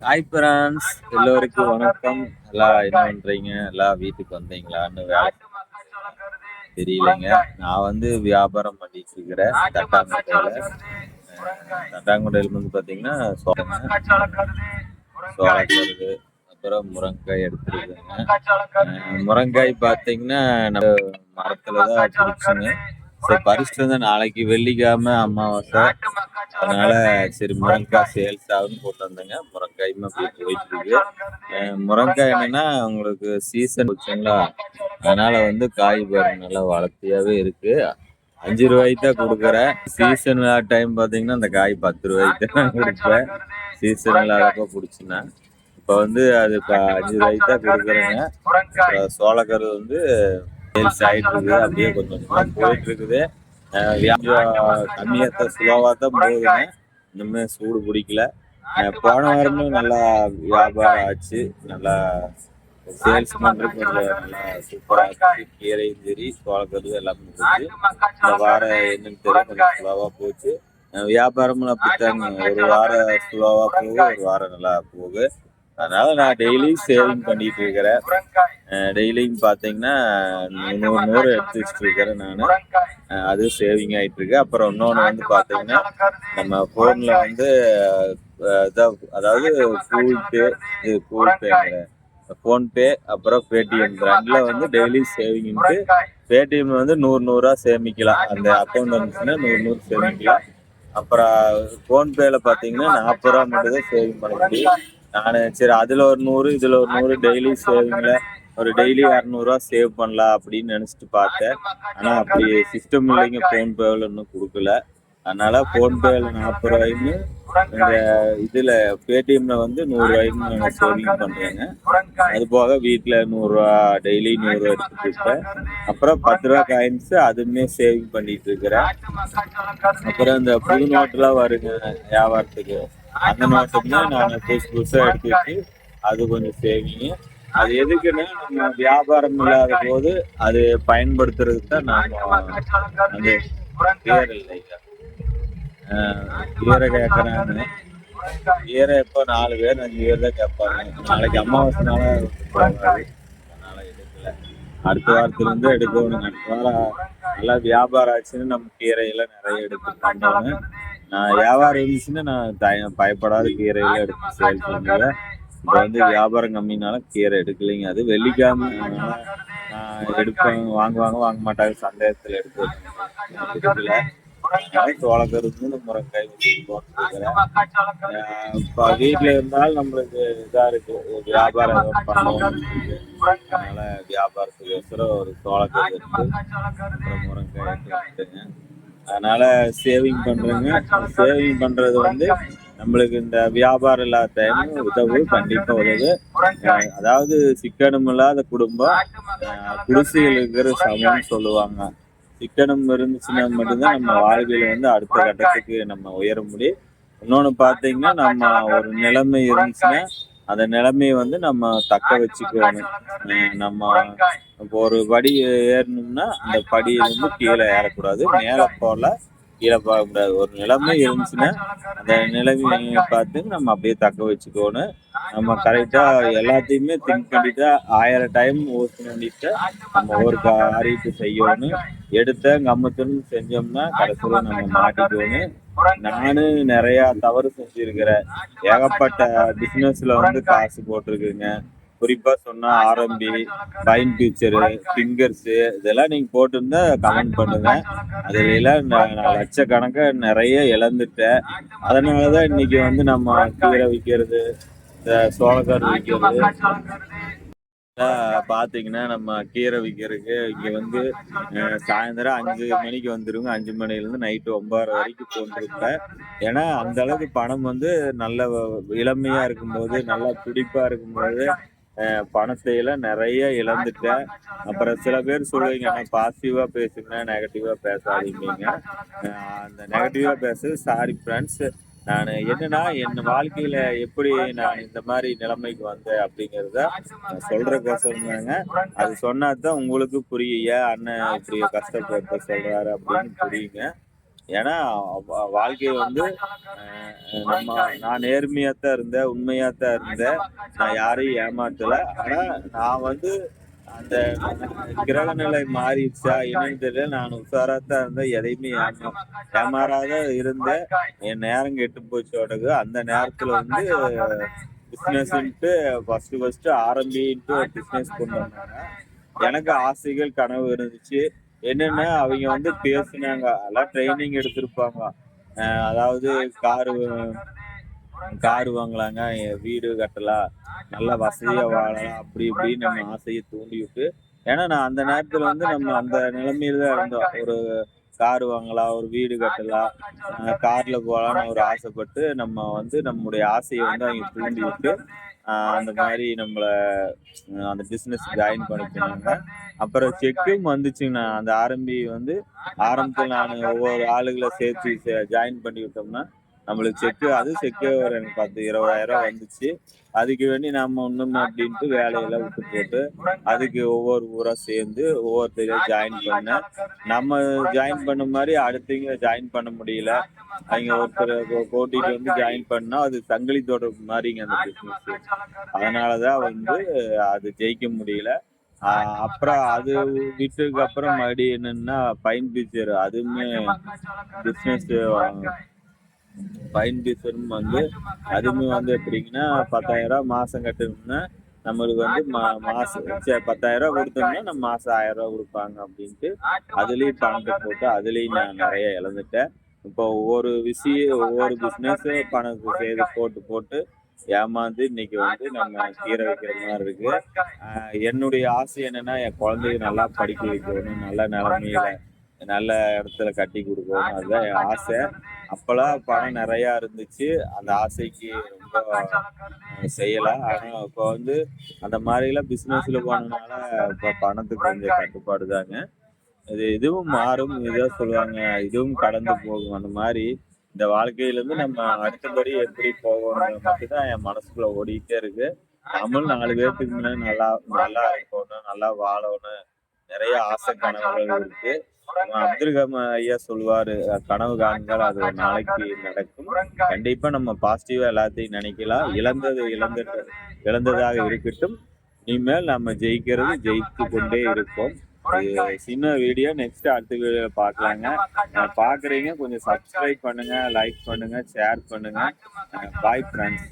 Hi France எல்லோருக்கும் வணக்கம். எல்லாம் என்ன பண்றீங்க? எல்லாம் வீட்டுக்கு வந்தீங்களான்னு வேலை தெரியலைங்க. நான் வந்து வியாபாரம் பண்ணிட்டு இருக்கிறேன். தட்டாங்குடையில. தட்டாங்குடையில வந்து பாத்தீங்கன்னா சோளங்க சோளக்கருது அப்புறம் முருங்கக்காய் எடுத்துருக்குங்க. முருங்காய் பாத்தீங்கன்னா நம்ம மரத்துல தான் பிடிச்சுங்க. சரி பறிச்சுட்டு வந்து நாளைக்கு வெள்ளிக்காம அமாவாசை. அதனால சரி முருங்கைக்காய் சேல்ஸ் ஆகுன்னு போட்டு வந்தேங்க. முருங்காயுமே போயிட்டு இருக்கு. முருங்காய் என்னன்னா உங்களுக்கு சீசன் வச்சுங்களா அதனால வந்து காய் பாருங்க நல்லா வளர்த்தியாவே இருக்கு. அஞ்சு ரூபாய்க்கு தான் கொடுக்குறேன். சீசன் டைம் பார்த்தீங்கன்னா அந்த காய் பத்து ரூபாய்க்கு தான் கொடுப்பேன். சீசன் இல்லாதப்ப பிடிச்சின்னா. இப்போ வந்து அது இப்போ அஞ்சு ரூபாய்க்கு தான் கொடுக்குறேங்க. சோளக்கரு வந்து சேல்ஸ் ஆகிட்டு இருக்குது அப்படியே கொஞ்சம் கொஞ்சமா போயிட்டு இருக்குது. அஹ் வியாபாரம் கம்மியாக தான் ஸ்லோவாக தான் போகுதுங்க இன்னுமே சூடு பிடிக்கல. போன வாரமும் நல்லா வியாபாரம் ஆச்சு. நல்லா சேல்ஸ் பண்ணுறது கொஞ்சம் நல்லா சூப்பராக இருந்துச்சு கீரையும் சரி சோளக்கருது எல்லாமே இருந்துச்சு இந்த வாரம் என்னன்னு தெரியல கொஞ்சம் ஸ்லோவாக போச்சு. வியாபாரமும் அப்படித்தாங்க ஒரு வாரம் ஸ்லோவாக போகுது ஒரு வாரம் நல்லா போகுது. அதனால நான் டெய்லி சேவிங் பண்ணிட்டு இருக்கிறேன் டெய்லியும் பார்த்தீங்கன்னா நூறு நூறு எடுத்து வச்சுட்டு இருக்கிறேன் நான் அது சேவிங் ஆயிட்டு இருக்கு அப்புறம் இன்னொன்று வந்து பார்த்தீங்கன்னா நம்ம ஃபோனில் வந்து அதாவது கூகுள் பே இது கூகுள் பேங்கிற ஃபோன்பே அப்புறம் பேடிஎம் ரெண்டில் வந்து டெய்லி சேவிங்ட்டு பேடிஎம்ல வந்து நூறு நூறா சேமிக்கலாம். அந்த அக்கௌண்ட் வந்துச்சுன்னா நூறு நூறு சேமிக்கலாம். அப்புறம் ஃபோன்பேல பார்த்தீங்கன்னா நாற்பது ரூபா மட்டும் தான் சேவிங் பண்ண முடியும். நான் சரி அதில் ஒரு நூறு இதில் ஒரு நூறு டெய்லி சேவிங்கில் ஒரு டெய்லி இரநூறுவா சேவ் பண்ணலாம் அப்படின்னு நினச்சிட்டு பார்த்தேன். ஆனால் அப்படி சிஸ்டம் இல்லைங்க ஃபோன்பேவில் இன்னும் கொடுக்கல. அதனால ஃபோன்பேல நாற்பது ரூபாய்ன்னு இந்த இதில் பேடிஎம்ல வந்து நூறுரூவாய்ன்னு நாங்கள் சேவிங் பண்ணுறேங்க அது போக வீட்டில் நூறுரூவா டெய்லி நூறுரூவா எடுத்துட்டு இருக்கேன் அப்புறம் பத்து ரூபா காயின்ஸ் அதுவுமே சேவிங் பண்ணிட்டு இருக்கிறேன். அப்புறம் இந்த புது நோட்டுலாம் வருங்க வியாபாரத்துக்கு. அந்த நோட்டுமே நான் புதுசு புதுசாக எடுத்து வச்சு அது கொஞ்சம் சேவிங் அது எதுக்குன்னா நம்ம வியாபாரம் இல்லாத போது அது பயன்படுத்துறதுக்கு தான் நாம அந்த பேர் இல்லைங்க கீரை கேட்கறாங்க கீரை எப்போ நாலு பேர் அஞ்சு பேர் தான் கேட்பாங்க நாளைக்கு அமாவாசைனால. அதனால எடுக்கல. அடுத்த வாரத்துல இருந்து எடுக்கணும். அடுத்த வாரம் நல்லா வியாபாரம் ஆச்சுன்னு நம்ம கீரையெல்லாம் நிறைய எடுத்து பண்ணுவாங்க நான் வியாபாரம் இருந்துச்சுன்னா நான் பயப்படாத கீரையெல்லாம் எடுத்து சேல் பண்ணுவேன். இப்போ வந்து வியாபாரம் கம்மினால கீரை எடுக்கலைங்க. அது வெள்ளிக்கிழமை அதனால எடுப்பேன். வாங்குவாங்க வாங்க மாட்டாங்க. சந்தேகத்தில் எடுத்து எடுக்கல. அதனால முருங்காய் இப்போ வீட்டில் இருந்தாலும் நம்மளுக்கு இதாக இருக்கு. ஒரு வியாபாரம் ஏதோ அதனால வியாபாரத்துக்கு ஒரு சோளக்கரு எடுத்து முருங்காய் அதனால சேவிங் பண்றேங்க. சேவிங் பண்றது வந்து நம்மளுக்கு இந்த வியாபாரம் இல்லாத டைம் உதவு கண்டிப்பா உதவு. அதாவது சிக்கனம் இல்லாத குடும்பம் குடிசையில் இருக்கிற சமம்னு சொல்லுவாங்க. சிக்கனம் இருந்துச்சுன்னா மட்டும்தான் நம்ம வாழ்க்கையில வந்து அடுத்த கட்டத்துக்கு நம்ம உயர முடியும். இன்னொன்னு பாத்தீங்கன்னா நம்ம ஒரு நிலைமை இருந்துச்சுன்னா அந்த நிலைமையை வந்து நம்ம தக்க வச்சுக்கணும். நம்ம இப்போ ஒரு படி ஏறணும்னா அந்த படியில வந்து கீழே ஏறக்கூடாது. மேலே போல கீழே போகக்கூடாது. ஒரு நிலைமை இருந்துச்சுன்னா அந்த நிலைமையை பார்த்து நம்ம அப்படியே தக்க வச்சுக்கணும். நம்ம கரெக்டா எல்லாத்தையுமே திங்க் பண்ணிட்டு ஆயிரம் டைம் யோசனை பண்ணிட்டு நம்ம ஒரு காரியத்தை செய்யணும். எடுத்த கம்மத்துன்னு செஞ்சோம்னா கடைசியில் நம்ம மாட்டிக்கணும். நானு நிறைய தவறு செஞ்சிருக்கிறேன். ஏகப்பட்ட பிசினஸ்ல வந்து காசு போட்டிருக்குங்க. குறிப்பா சொன்னா ஆரம்பி ஃபைன் ஃபியூச்சரு ஃபிங்கர்ஸ் இதெல்லாம் நீங்க போட்டிருந்தா கமெண்ட் பண்ணுங்க. அதுல எல்லாம் நான் நான் நிறைய இழந்துட்டேன். அதனாலதான் இன்னைக்கு வந்து நம்ம கீரை விற்கிறது சோளக்கார் விற்கிறது பாத்தீங்கன்னா நம்ம கீரை விற்கிறதுக்கு இங்க வந்து சாயந்தரம் அஞ்சு மணிக்கு வந்துருங்க. அஞ்சு மணிலேருந்து நைட்டு ஒன்பது வரைக்கும் போட்டிருப்பேன். ஏன்னா அந்த அளவுக்கு பணம் வந்து நல்ல இளமையாக இளமையா இருக்கும்போது நல்லா துடிப்பா இருக்கும்போது அஹ், நிறைய இழந்துட்டேன். அப்புறம் சில பேர் சொல்லுவீங்க நான் பாசிட்டிவா பேசுங்க நெகட்டிவா பேசாதீங்க. அந்த நெகட்டிவா பேச சாரி ஃப்ரெண்ட்ஸ் நான் என்னன்னா என் வாழ்க்கையில எப்படி நான் இந்த மாதிரி நிலைமைக்கு வந்தேன் அப்படிங்கறத நான் சொல்றதுக்கோசரம் தாங்க அது சொன்னா தான் உங்களுக்கு புரியும் ஏன் அண்ணன் இப்படி கஷ்டப்பட்டு சொல்றாரு அப்படின்னு புரியுங்க. ஏன்னா வாழ்க்கை வந்து நம்ம நான் நேர்மையா தான் இருந்தேன் உண்மையா தான் இருந்தேன். நான் யாரையும் ஏமாத்தல. ஆனா நான் வந்து அந்த கிரக நிலை மாறிடுச்சா என்னன்னு தெரியல. நான் உஷாரா தான் இருந்தேன். எதையுமே ஏமாறாத இருந்தேன். என் நேரம் கெட்டு போச்சு உடகு அந்த நேரத்துல வந்து பிசினஸ்ன்ட்டு ஃபர்ஸ்ட் ஃபர்ஸ்ட் ஆரம்பின்ட்டு பிசினஸ் கொண்டு வந்தாங்க. எனக்கு ஆசைகள் கனவு இருந்துச்சு. என்னன்னா அவங்க வந்து பேசுனாங்க. எல்லாம் ட்ரைனிங் எடுத்திருப்பாங்க. அதாவது காரு கார் வாங்கலாங்க வீடு கட்டலாம் நல்ல வசதியா வாழலாம் அப்படி இப்படின்னு நம்ம ஆசையை தூண்டி விட்டு ஏன்னா நான் அந்த நேரத்துல வந்து நம்ம அந்த நிலைமையில தான் இருந்தோம். ஒரு கார் வாங்கலாம் ஒரு வீடு கட்டலாம் கார்ல போகலாம்னு ஒரு ஆசைப்பட்டு நம்ம வந்து நம்முடைய ஆசையை வந்து அவங்க தூண்டி விட்டு அந்த மாதிரி நம்மள அந்த பிசினஸ் ஜாயின் பண்ண சொன்னாங்க அப்புறம் செக்கும் வந்துச்சுங்கண்ணா. அந்த ஆரம்பி வந்து ஆரம்பத்தில் நான் ஒவ்வொரு ஆளுகளை சேர்த்து ஜாயின் பண்ணி விட்டோம்னா நம்மளுக்கு செக்கு அது செக்கு ஒரு எனக்கு பத்து இருபதாயிரம் ரூபாய் வந்துச்சு. அதுக்கு வேண்டி நம்ம இன்னும் அப்படின்ட்டு வேலையெல்லாம் விட்டு போட்டு அதுக்கு ஒவ்வொரு ஊரா சேர்ந்து ஒவ்வொருத்தரையும் ஜாயின் பண்ண. நம்ம ஜாயின் பண்ண மாதிரி அடுத்தவங்க ஜாயின் பண்ண முடியல. அவங்க ஒருத்தர் கூட்டிட்டு வந்து ஜாயின் பண்ணா அது சங்கிலி தொடர்பு மாதிரிங்க அந்த பிசினஸ் அதனாலதான் வந்து அது ஜெயிக்க முடியல. அப்புறம் அது விட்டதுக்கு அப்புறம் மறுபடியும் என்னன்னா பைன் பீச்சர் அதுவுமே பிசினஸ் பைன் பீச்சரும் வந்து அதுவுமே வந்து எப்படிங்கன்னா பத்தாயிரம் ரூபா மாசம் கட்டணும்னா நம்மளுக்கு வந்து மா- மாசம் பத்தாயிரம் ரூபா கொடுத்தோம்னா நம்ம மாசம் ஆயிரம் ரூபா கொடுப்பாங்க அப்படின்ட்டு அதுலயும் பணத்தை போட்டு அதுலயும் நான் நிறைய இழந்துட்டேன். இப்போ ஒவ்வொரு விஷயம் ஒவ்வொரு பிசினஸ் பணத்தை செய்து போட்டு போட்டு ஏமாந்து இன்னைக்கு வந்து நம்ம கீரை வைக்கிற மாதிரி இருக்கு. என்னுடைய ஆசை என்னன்னா என் குழந்தைய நல்லா படிக்க வைக்கணும் நல்ல நிலைமையில நல்ல இடத்துல கட்டி கொடுக்கணும் அதுதான் என் ஆசை. அப்பெல்லாம் பணம் நிறைய இருந்துச்சு. அந்த ஆசைக்கு ரொம்ப அஹ், செய்யல. ஆனா இப்போ வந்து அந்த மாதிரி எல்லாம் பிசினஸ்ல போனதுனால இப்ப பணத்துக்கு கொஞ்சம் கட்டுப்பாடு தாங்க. இது இதுவும் மாறும். இதான் சொல்லுவாங்க இதுவும் கடந்து போகும். அந்த மாதிரி இந்த வாழ்க்கையில இருந்து நம்ம அடுத்தபடி எப்படி போகணும் மட்டும்தான் என் மனசுக்குள்ள ஓடிக்கிட்டே இருக்கு. நம்மளும் நாலு பேர்த்துக்கு முன்னாடி நல்லா நல்லா இருக்கணும் நல்லா வாழணும். நிறைய ஆசை கனவுகள் இருக்கு. அப்துல் கலாம் ஐயா சொல்லுவாரு கனவு காணுங்கள் அது ஒரு நாளைக்கு நடக்கும். கண்டிப்பா நம்ம பாசிட்டிவா எல்லாத்தையும் நினைக்கலாம். இழந்தது இழந்த இழந்ததாக இருக்கட்டும். இனிமேல் நம்ம ஜெயிக்கிறது ஜெயித்து கொண்டே இருப்போம். சின்ன வீடியோ நெக்ஸ்ட் அடுத்த வீடியோ பார்க்கலாங்க. அஹ் பாக்குறீங்க கொஞ்சம் சப்ஸ்கிரைப் பண்ணுங்க லைக் பண்ணுங்க ஷேர் பண்ணுங்க. Bye friends